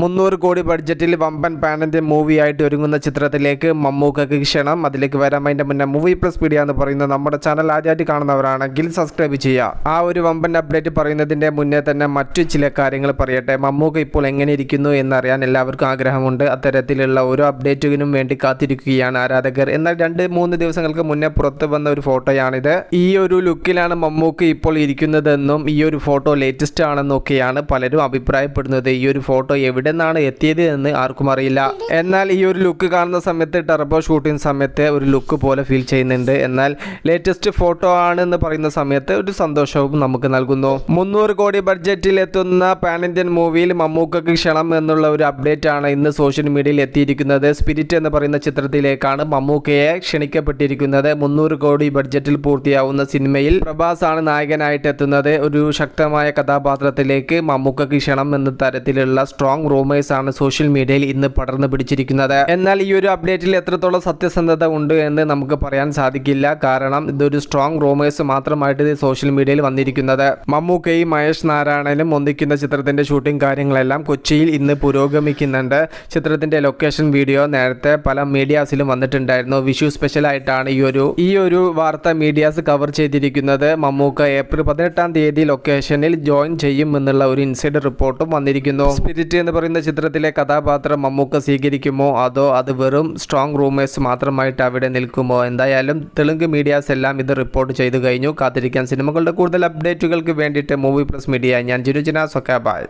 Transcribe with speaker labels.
Speaker 1: മുന്നൂറ് കോടി ബഡ്ജറ്റിൽ വമ്പൻ പാനന്റെ മൂവിയായിട്ട് ഒരുങ്ങുന്ന ചിത്രത്തിലേക്ക് മമ്മൂക്കക്ക് ക്ഷണം. അതിലേക്ക് വരാൻ അതിന്റെ മുന്നേ മൂവി പ്ലസ് പീഡിയ എന്ന് പറയുന്നത് നമ്മുടെ ചാനൽ ആദ്യമായിട്ട് കാണുന്നവരാണെങ്കിൽ സബ്സ്ക്രൈബ് ചെയ്യുക. ആ ഒരു വമ്പൻ അപ്ഡേറ്റ് പറയുന്നതിന്റെ മുന്നേ തന്നെ മറ്റു ചില കാര്യങ്ങൾ പറയട്ടെ. മമ്മൂക്ക ഇപ്പോൾ എങ്ങനെ ഇരിക്കുന്നു എന്നറിയാൻ എല്ലാവർക്കും ആഗ്രഹമുണ്ട്. അത്തരത്തിലുള്ള ഓരോ അപ്ഡേറ്റിനും വേണ്ടി കാത്തിരിക്കുകയാണ് ആരാധകർ. എന്നാൽ രണ്ട് മൂന്ന് ദിവസങ്ങൾക്ക് മുന്നേ പുറത്ത് വന്ന ഒരു ഫോട്ടോയാണിത്. ഈ ഒരു ലുക്കിലാണ് മമ്മൂക്ക ഇപ്പോൾ ഇരിക്കുന്നതെന്നും ഈ ഒരു ഫോട്ടോ ലേറ്റസ്റ്റ് ആണെന്നൊക്കെയാണ് പലരും അഭിപ്രായപ്പെടുന്നത്. ഈ ഒരു ഫോട്ടോ എവിടെ നിന്നാണ് എത്തിയത് എന്ന് ആർക്കും അറിയില്ല. എന്നാൽ ഈ ഒരു ലുക്ക് കാണുന്ന സമയത്ത് ടർബോ ഷൂട്ടിംഗ് സമയത്ത് ഒരു ലുക്ക് പോലെ ഫീൽ ചെയ്യുന്നുണ്ട്. എന്നാൽ ലേറ്റസ്റ്റ് ഫോട്ടോ ആണ് എന്ന് പറയുന്ന സമയത്ത് ഒരു സന്തോഷവും നമുക്ക് നൽകുന്നു. മുന്നൂറ് കോടി ബഡ്ജറ്റിൽ എത്തുന്ന പാൻ ഇന്ത്യൻ മൂവിയിൽ മമ്മൂക്കക്ക് ക്ഷണം എന്നുള്ള ഒരു അപ്ഡേറ്റ് ആണ് ഇന്ന് സോഷ്യൽ മീഡിയയിൽ എത്തിയിരിക്കുന്നത്. സ്പിരിറ്റ് എന്ന് പറയുന്ന ചിത്രത്തിലേക്കാണ് മമ്മൂക്കയെ ക്ഷണിക്കപ്പെട്ടിരിക്കുന്നത്. മുന്നൂറ് കോടി ബഡ്ജറ്റിൽ പൂർത്തിയാവുന്ന സിനിമയിൽ പ്രഭാസ് ആണ് നായകനായിട്ട് എത്തുന്നത്. ഒരു ശക്തമായ കഥാപാത്രത്തിലേക്ക് മമ്മൂക്കക്ക് ക്ഷണം എന്ന തരത്തിലുള്ള സ്ട്രോങ് റൂമേഴ്സ് ആണ് സോഷ്യൽ മീഡിയയിൽ ഇന്ന് പടർന്നു പിടിച്ചിരിക്കുന്നത്. എന്നാൽ ഈ ഒരു അപ്ഡേറ്റിൽ എത്രത്തോളം സത്യസന്ധത ഉണ്ട് എന്ന് നമുക്ക് പറയാൻ സാധിക്കില്ല. കാരണം ഇതൊരു സ്ട്രോങ് റൂമേഴ്സ് മാത്രമായിട്ട് സോഷ്യൽ മീഡിയയിൽ വന്നിരിക്കുന്നത്. മമ്മൂക്കയും മഹേഷ് നാരായണനും ഒന്നിക്കുന്ന ചിത്രത്തിന്റെ ഷൂട്ടിംഗ് കാര്യങ്ങളെല്ലാം കൊച്ചിയിൽ ഇന്ന് പുരോഗമിക്കുന്നുണ്ട്. ചിത്രത്തിന്റെ ലൊക്കേഷൻ വീഡിയോ നേരത്തെ പല മീഡിയാസിലും വന്നിട്ടുണ്ടായിരുന്നു. വിഷു സ്പെഷ്യൽ ആയിട്ടാണ് ഈ ഒരു ഈ ഒരു വാർത്ത മീഡിയാസ് കവർ ചെയ്തിരിക്കുന്നത്. മമ്മൂക്ക ഏപ്രിൽ പതിനെട്ടാം തീയതി ലൊക്കേഷനിൽ ജോയിൻ ചെയ്യും എന്നുള്ള ഒരു ഇൻസൈഡ് റിപ്പോർട്ടും വന്നിരിക്കുന്നു. സ്പിരിറ്റ് പറയുന്ന ചിത്രത്തിലെ കഥാപാത്രം മമ്മൂക്ക സ്വീകരിക്കുമോ? അതോ അത് വെറും സ്ട്രോങ് റൂമേഴ്സ് മാത്രമായിട്ട് അവിടെ നിൽക്കുമോ? എന്തായാലും തെലുങ്ക് മീഡിയാസ് എല്ലാം ഇത് റിപ്പോർട്ട് ചെയ്തു കഴിഞ്ഞു. കാത്തിരിക്കാൻ സിനിമകളുടെ കൂടുതൽ അപ്ഡേറ്റുകൾക്ക് വേണ്ടിയിട്ട് മൂവി പ്ലസ് മീഡിയ ഞാൻ ജിരുജന സൊക്കാബായ്